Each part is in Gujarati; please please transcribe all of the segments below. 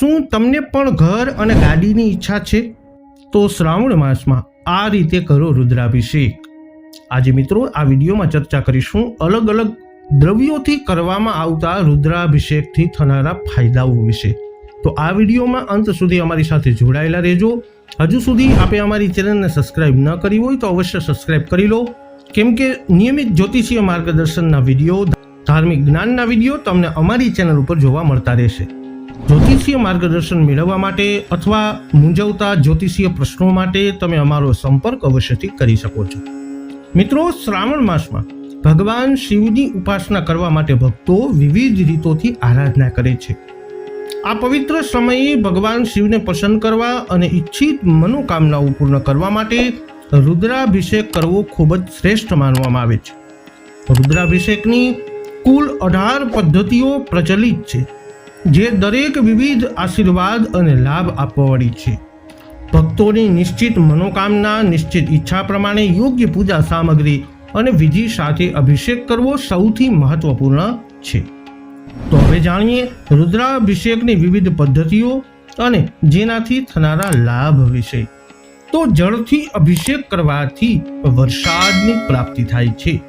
શું તમને પણ ઘર અને ગાડીની ઈચ્છા છે? તો શ્રાવણ માસમાં આ રીતે કરો રુદ્રાભિષેક. આજે મિત્રો આ વિડીયોમાં ચર્ચા કરીશું અલગ અલગ દ્રવ્યોથી કરવામાં આવતા રુદ્રાભિષેકથી થનારા ફાયદાઓ વિશે. તો આ વિડીયોમાં અંત સુધી અમારી સાથે જોડાયેલા રહેજો. હજુ સુધી આપે અમારી ચેનલને સબસ્ક્રાઇબ ન કરી હોય તો અવશ્ય સબસ્ક્રાઇબ કરી લો. કેમ કે નિયમિત જ્યોતિષીય માર્ગદર્શનના વીડિયો, ધાર્મિક જ્ઞાનના વીડિયો તમને અમારી ચેનલ ઉપર જોવા મળતા રહેશે. જ્યોતિષીય માર્ગદર્શન મેળવવા માટે અથવા મૂંઝવતા જ્યોતિષીય પ્રશ્નો માટે તમે અમારો સંપર્ક અવશ્યથી કરી શકો છો. મિત્રો, શ્રાવણ માસમાં ભગવાન શિવની ઉપાસના કરવા માટે ભક્તો વિવિધ રીતોથી આરાધના કરે છે. આ પવિત્ર સમયે ભગવાન શિવને પસંદ કરવા અને ઈચ્છિત મનોકામનાઓ પૂર્ણ કરવા માટે રુદ્રાભિષેક કરવો ખૂબ જ શ્રેષ્ઠ માનવામાં આવે છે. રુદ્રાભિષેકની કુલ અઢાર પદ્ધતિઓ પ્રચલિત છે. જે દરેક વિવિધ આશીર્વાદ અને લાભ આપવાવાળી છે. ભક્તોની નિશ્ચિત મનોકામના, નિશ્ચિત ઈચ્છા પ્રમાણે યોગ્ય પૂજા સામગ્રી અને વિધિ સાથે અભિષેક કરવો સૌથી મહત્વપૂર્ણ છે. તો હવે જાણીએ રુદ્રાભિષેકની વિવિધ પદ્ધતિઓ અને જેનાથી થનારા લાભ વિશે. તો જળથી અભિષેક કરવાથી વરસાદની પ્રાપ્તિ થાય છે.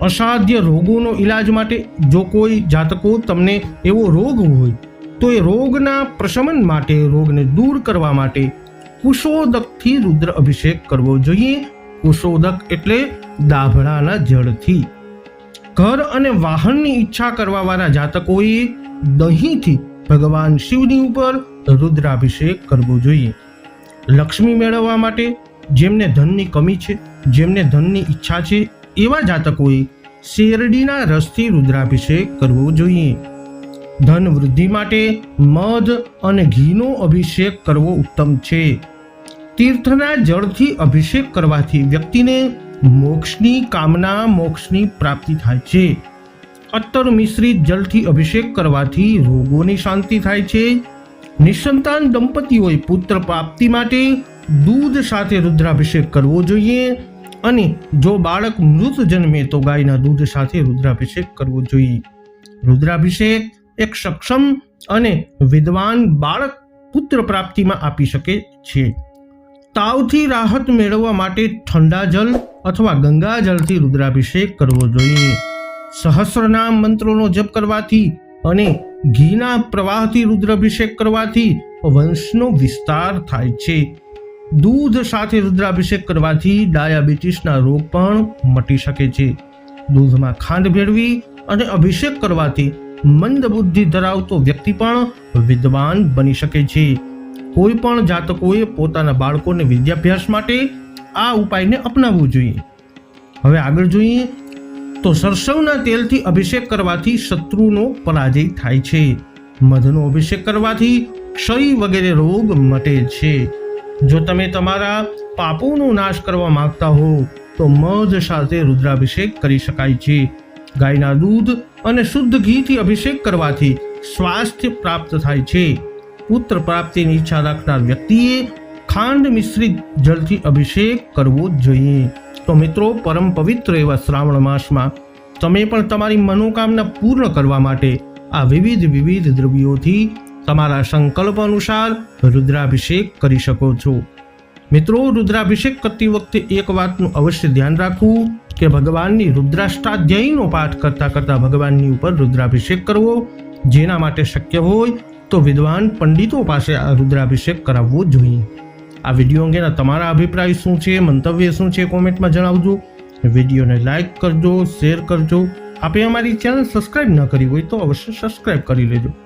અસાધ્ય રોગોનો ઈલાજ માટે જો કોઈ જાતકો તમને એવો રોગ હોય, તો એ રોગના પ્રશમન માટે, રોગને દૂર કરવા માટે કુશોદકથી રુદ્ર અભિષેક કરવો જોઈએ. કુશોદક એટલે દાભડાના જળથી. ઘર અને વાહનની ઈચ્છા કરવાવાળા જાતકોએ દહીંથી ભગવાન શિવની ઉપર રુદ્રાભિષેક કરવો જોઈએ. લક્ષ્મી મેળવવા માટે જેમને ધનની કમી છે, જેમને ધનની ઈચ્છા છે એવા જાતકોએ શેરડીના રસથી રુદ્રાભિષેક કરવો જોઈએ. ધન વૃદ્ધિ માટે મધ અને ઘીનો અભિષેક કરવો ઉત્તમ છે. તીર્થના જળથી અભિષેક કરવાથી વ્યક્તિને મોક્ષની કામના, મોક્ષની પ્રાપ્તિ થાય છે. અત્તર મિશ્રિત જળથી અભિષેક કરવાથી રોગોની શાંતિ થાય છે. નિસંતાન દંપતીઓએ પુત્ર પ્રાપ્તિ માટે દૂધ સાથે રુદ્રાભિષેક કરવો જોઈએ. અને જો બાળક મૃત જન્મે તો ગાયના દૂધ સાથે રુદ્રાભિષેક કરવો જોઈએ. રુદ્રાભિષેક એક સક્ષમ અને વિદ્વાન બાળક પુત્ર પ્રાપ્તિમાં આપી શકે છે. તાવથી રાહત મેળવવા માટે ઠંડા જલ અથવા ગંગા જલથી રુદ્રાભિષેક કરવો જોઈએ. સહસ્રનામ મંત્રોનો જપ કરવાથી અને ઘીના પ્રવાહથી રુદ્રાભિષેક કરવાથી વંશનો વિસ્તાર થાય છે. દૂધ સાથે રુદ્રાભિષેક કરવાથી ડાયાબિટીસના રોગ પણ મટી શકે છે. દૂધમાં ખાંડ ભેળવી અને અભિષેક કરવાથી મંદ બુદ્ધિ ધરાવતો વ્યક્તિ પણ વિદ્વાન બની શકે છે. કોઈ પણ જાતકોએ પોતાના બાળકોને વિદ્યાભ્યાસ માટે આ ઉપાયને અપનાવવું જોઈએ. હવે આગળ જોઈએ તો સરસવના તેલથી અભિષેક કરવાથી શત્રુનો પરાજય થાય છે. મધનો અભિષેક કરવાથી ક્ષય વગેરે રોગ મટે છે. જો તમે તમારા પાપોનો નાશ કરવા માંગતા હો, તો મધ સાથે રુદ્રાભિષેક કરી શકાય છે. ગાયના દૂધ અને શુદ્ધ ઘીથી અભિષેક કરવાથી સ્વાસ્થ્ય પ્રાપ્ત થાય છે. પુત્ર પ્રાપ્તિની ઈચ્છા રાખનાર વ્યક્તિએ ખાંડ મિશ્રિત જળથી અભિષેક કરવો જોઈએ. તો મિત્રો, પરમ પવિત્ર એવા શ્રાવણ માસમાં તમે પણ તમારી મનોકામના પૂર્ણ કરવા માટે આ વિવિધ વિવિધ દ્રવ્યોથી તમારા સંકલ્પ અનુસાર રુદ્રાભિષેક કરી શકો છો. મિત્રો, રુદ્રાભિષેક કરતી વખતે એક વાતનું અવશ્ય ધ્યાન રાખવું કે ભગવાનની રુદ્રાષ્ટાધ્યાયનો પાઠ કરતા કરતા ભગવાનની ઉપર રુદ્રાભિષેક કરવો જેના માટે શક્ય હોય તો વિદ્વાન પંડિતો પાસે આ રુદ્રાભિષેક કરાવવો જોઈએ. આ વીડિયો અંગેના તમારા અભિપ્રાય શું છે, મંતવ્ય શું છે કોમેન્ટમાં જણાવજો. વિડીયોને લાઇક કરજો, શેર કરજો. આપે અમારી ચેનલ સબસ્ક્રાઇબ ન કરી હોય તો અવશ્ય સબસ્ક્રાઇબ કરી લેજો.